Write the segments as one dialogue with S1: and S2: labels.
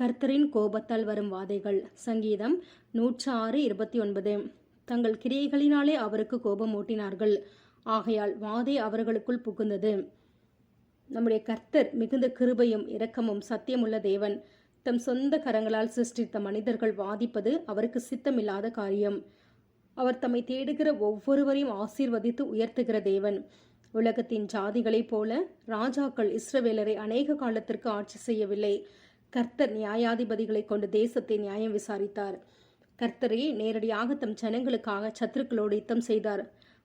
S1: கர்த்தரின் கோபத்தால் வரும் வாதைகள். சங்கீதம் நூற்று ஆறு இருபத்தி ஒன்பது. தங்கள் கிரியைகளினாலே அவருக்கு கோபம் ஊட்டினார்கள். ஆகையால் வாதை அவர்களுக்குள் புகுந்தது. நம்முடைய கர்த்தர் மிகுந்த கிருபையும் இரக்கமும் சத்தியமுள்ள தேவன். தம் சொந்த கரங்களால் சிருஷ்டித்த மனிதர்கள் வாதிப்பது அவருக்கு சித்தமில்லாத காரியம். அவர் தம்மை தேடுகிற ஒவ்வொருவரையும் ஆசீர்வதித்து உயர்த்துகிற தேவன். உலகத்தின் ஜாதிகளைப் போல ராஜாக்கள் இஸ்ரவேலரை அநேக காலத்திற்கு ஆட்சி செய்யவில்லை. கர்த்தர் நியாயாதிபதிகளை கொண்டு தேசத்தை நியாயம் விசாரித்தார். கர்த்தரையே நேரடியாக தம் ஜனங்களுக்காக சத்துருக்களோடு யுத்தம் செய்தார்.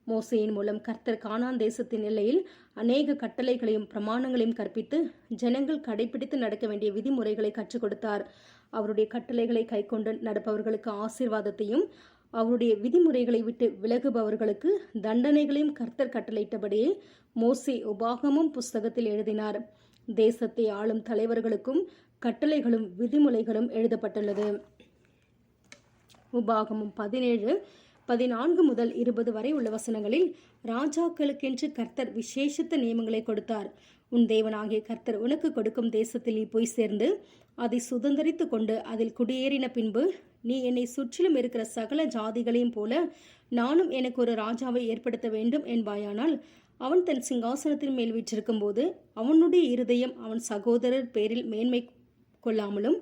S1: மோசையின் மூலம் கர்த்தர் கானான் தேசத்தின் எல்லையில் அநேக கட்டளைகளையும் பிரமாணங்களையும் கற்பித்து ஜனங்கள் கடைபிடித்து நடக்க வேண்டிய விதிமுறைகளை கற்றுக் கொடுத்தார். அவருடைய கட்டளைகளை கைக்கொண்டு நடப்பவர்களுக்கு ஆசீர்வாதத்தையும் அவருடைய விதிமுறைகளை விட்டு விலகுபவர்களுக்கு தண்டனைகளையும் கர்த்தர் கட்டளையிட்டபடியே மோசே உபாகமும் புஸ்தகத்தில் எழுதினார். தேசத்தை ஆளும் தலைவர்களுக்கும் கட்டளைகளும் விதிமுறைகளும் எழுதப்பட்டுள்ளது. உபாகமும் பதினேழு பதினான்கு முதல் இருபது வரை உள்ள வசனங்களில் ராஜாக்களுக்கென்று கர்த்தர் விசேஷித்த நியமங்களை கொடுத்தார். உன் தேவனாகிய கர்த்தர் உனக்கு கொடுக்கும் தேசத்தில் நீ போய் சேர்ந்து அதை சுதந்திரித்து கொண்டு அதில் குடியேறின பின்பு நீ என்னை சுற்றிலும் இருக்கிற சகல ஜாதிகளையும் போல நானும் எனக்கு ஒரு ராஜாவை ஏற்படுத்த வேண்டும் என்பாயானால் அவன் தன் சிங்காசனத்தின் மேல் வீற்றிருக்கும் போது அவனுடைய இருதயம் அவன் சகோதரர் பேரில் மேன்மை கொள்ளாமலும்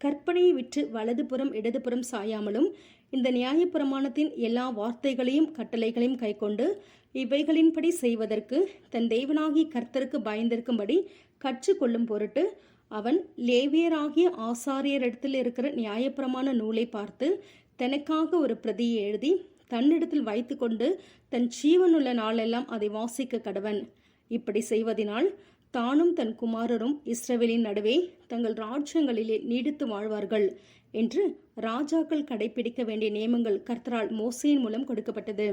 S1: கற்பனையை விற்று வலதுபுறம் இடதுபுறம் சாயாமலும் இந்த நியாயப்பிரமாணத்தின் எல்லா வார்த்தைகளையும் கட்டளைகளையும் கைக்கொண்டு இவைகளின்படி செய்வதற்கு தன் தெய்வனாகி கர்த்தருக்கு பயந்திருக்கும்படி கற்றுக்கொள்ளும் பொருட்டு அவன் லேவியராகிய ஆசாரியரிடத்தில் இருக்கிற நியாயப்பிரமாண நூலை பார்த்து தனக்காக ஒரு பிரதியை எழுதி தன்னிடத்தில் வைத்துக்கொண்டு தன் ஜீவனுள்ள நாளெல்லாம் அதை வாசிக்க கடவன். இப்படி செய்வதினால் தானும் தன் குமாரரும் இஸ்ரவேலின் நடுவே தங்கள் ராஜ்யங்களிலே நீடித்து வாழ்வார்கள் என்று ராஜாக்கள் கடைபிடிக்க வேண்டிய நியமங்கள் கர்த்தரால் மோசையின் மூலம் கொடுக்கப்பட்டது.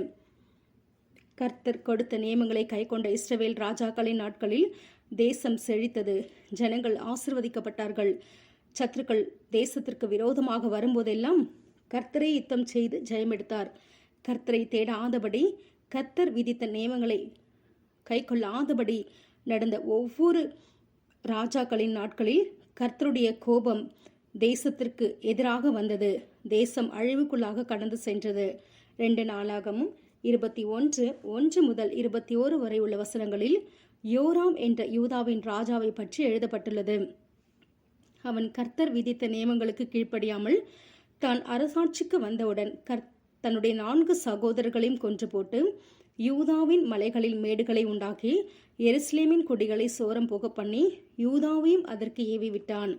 S1: கர்த்தர் கொடுத்த நியமங்களை கைக்கொண்ட இஸ்ரவேல் ராஜாக்களின் நாட்களில் தேசம் செழித்தது. ஜனங்கள் ஆசிர்வதிக்கப்பட்டார்கள். சத்துருக்கள் தேசத்திற்கு விரோதமாக வரும்போதெல்லாம் கர்த்தரை யுத்தம் செய்து ஜெயமெடுத்தார். கர்த்தரை தேடாதபடி கர்த்தர் விதித்த நியமங்களை கைக்கொள்ளாதபடி நடந்த ஒவ்வொரு ராஜாக்களின் நாட்களில் கர்த்தருடைய கோபம் தேசத்திற்கு எதிராக வந்தது. தேசம் அழிவுக்குள்ளாக கடந்து சென்றது. ரெண்டு நாளாகமும் இருபத்தி ஒன்று ஒன்று முதல் இருபத்தி ஓரு வரை உள்ள வசனங்களில் யோராம் என்ற யூதாவின் ராஜாவை பற்றி எழுதப்பட்டுள்ளது. அவன் கர்த்தர் விதித்த நியமங்களுக்கு கீழ்ப்படியாமல் தான் அரசாட்சிக்கு வந்தவுடன் கர் தன்னுடைய நான்கு சகோதரர்களையும் கொன்று போட்டு யூதாவின் மலைகளில் மேடுகளை உண்டாக்கி எருசலேமின் கொடிகளை சோரம் போக பண்ணி யூதாவையும் அதற்கு ஏவி விட்டான்.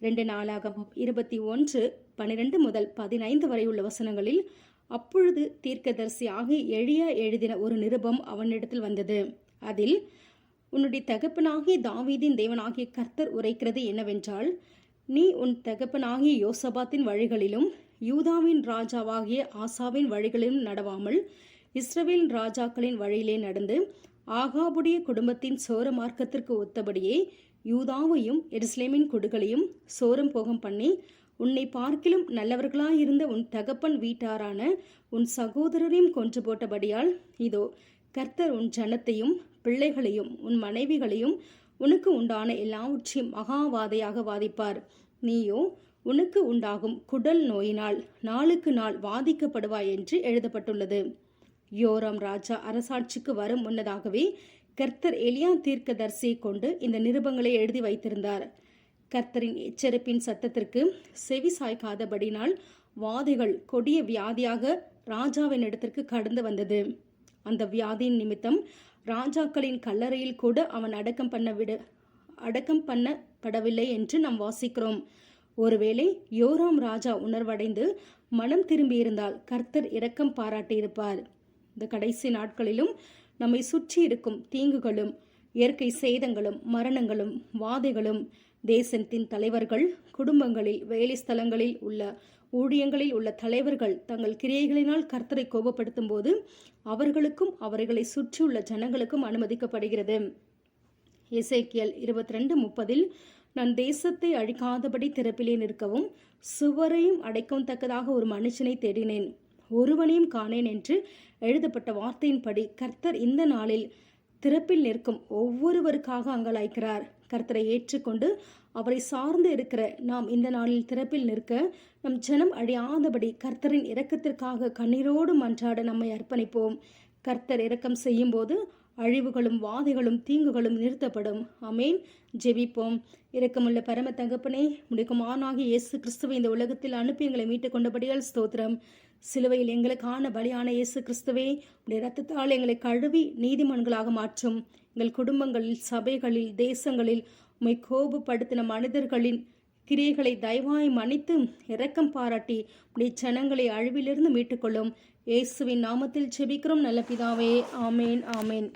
S1: ரெண்டு நாளாகவும் இருபத்தி ஒன்று பனிரெண்டு முதல் பதினைந்து வரை உள்ள வசனங்களில் அப்பொழுது தீர்க்கதரிசியாக எழியா எழுதின ஒரு நிருபம் அவனிடத்தில் வந்தது. அதில் உன்னுடைய தகப்பனாகிய தாவீதின் தேவனாகிய கர்த்தர் உரைக்கிறது என்னவென்றால் நீ உன் தகப்பனாகிய யோசபாத்தின் வழிகளிலும் யூதாவின் ராஜாவாகிய ஆசாவின் வழிகளிலும் நடவாமல் இஸ்ரவேல் ராஜாக்களின் வழியிலே நடந்து ஆகாபுடைய குடும்பத்தின் சோர மார்க்கத்திற்கு ஒத்தபடியே யூதாவையும் எருசலேமின் குடுகளையும் சோரம் போகம் பண்ணி உன்னை பார்க்கிலும் நல்லவர்களாயிருந்த உன் தகப்பன் வீட்டாரான உன் சகோதரரையும் கொன்று போட்டபடியால் இதோ கர்த்தர் உன் ஜனத்தையும் பிள்ளைகளையும் உன் மனைவிகளையும் உனக்கு உண்டான எல்லாவற்றையும் மகாவாதையாக வாதிப்பார். நீயோ உனக்கு உண்டாகும் குடல் நோயினால் நாளுக்கு நாள் வாதிக்கப்படுவாய் என்று எழுதப்பட்டுள்ளது. யோராம் ராஜா அரசாட்சிக்கு வரும் முன்னதாகவே கர்த்தர் எலியா தீர்க்கதரிசியை கொண்டு இந்த நிருபங்களை எழுதி வைத்திருந்தார். கர்த்தரின் எச்சரிப்பின் சத்தத்திற்கு செவி சாய்க்காதபடினால் வாதைகள் கொடிய வியாதியாக ராஜாவின் இடத்திற்கு கடந்து வந்தது. அந்த வியாதியின் நிமித்தம் ராஜாக்களின் கல்லறையில் கூட அவன் அடக்கம் பண்ண விட அடக்கம் பண்ணப்படவில்லை என்று நாம் வாசிக்கிறோம். ஒருவேளை யோராம் ராஜா உணர்வடைந்து மனம் திரும்பியிருந்தால் கர்த்தர் இரக்கம் பாராட்டியிருப்பார். இந்த கடைசி நாட்களிலும் நம்மை சுற்றி இருக்கும் தீங்குகளும் இயற்கை சேதங்களும் மரணங்களும் வாதைகளும் தேசத்தின் தலைவர்கள் குடும்பங்களில் வேலை ஸ்தலங்களில் உள்ள ஊழியங்களில் உள்ள தலைவர்கள் தங்கள் கிரியைகளினால் கர்த்தரை கோபப்படுத்தும் போது அவர்களுக்கும் அவர்களை சுற்றியுள்ள ஜனங்களுக்கும் அனுமதிக்கப்படுகிறது. இசைக்கியல் இருபத்தி ரெண்டு முப்பதில் நான் தேசத்தை அழிக்காதபடி திறப்பிலே நிற்கவும் சுவரையும் அடைக்கவும் தக்கதாக ஒரு மனுஷனை தேடினேன். ஒருவனையும் காணேன் என்று எழுதப்பட்ட வார்த்தையின்படி கர்த்தர் இந்த நாளில் திறப்பில் நிற்கும் ஒவ்வொருவருக்காக அங்கலாய்க்கிறார் கர்த்தரை ஏற்றுக்கொண்டு அவரை சார்ந்து இருக்கிற நாம் இந்த நாளில் திறப்பில் நிற்க நம் ஜனம் அழியாதபடி கர்த்தரின் இரக்கத்திற்காக கண்ணீரோடு மன்றாட நம்மை அர்ப்பணிப்போம். கர்த்தர் இரக்கம் செய்யும்போது அழிவுகளும் வாதைகளும் தீங்குகளும் நிறுத்தப்படும். அமேன் ஜெபிப்போம். இரக்கமுள்ள பரம தகப்பனே முடிக்குமானாகி இயேசு கிறிஸ்துவை இந்த உலகத்தில் அனுப்பி எங்களை மீட்டுக் கொண்டபடியால் ஸ்தோத்திரம். சிலுவையில் எங்களுக்கான பலியான இயேசு கிறிஸ்துவே உடைய ரத்தத்தால் எங்களை கழுவி நீதிமன்களாக மாற்றும். எங்கள் குடும்பங்களில் சபைகளில் தேசங்களில் உம்மை கோபப்படுத்தின மனிதர்களின் கிரியைகளை தயவாய் மன்னித்து இரக்கம் பாராட்டி உடைய ஜனங்களை அழிவிலிருந்து மீட்டுக்கொள்ளும். இயேசுவின் நாமத்தில் செபிக்கிறோம் நல்ல பிதாவே. ஆமேன் ஆமேன்.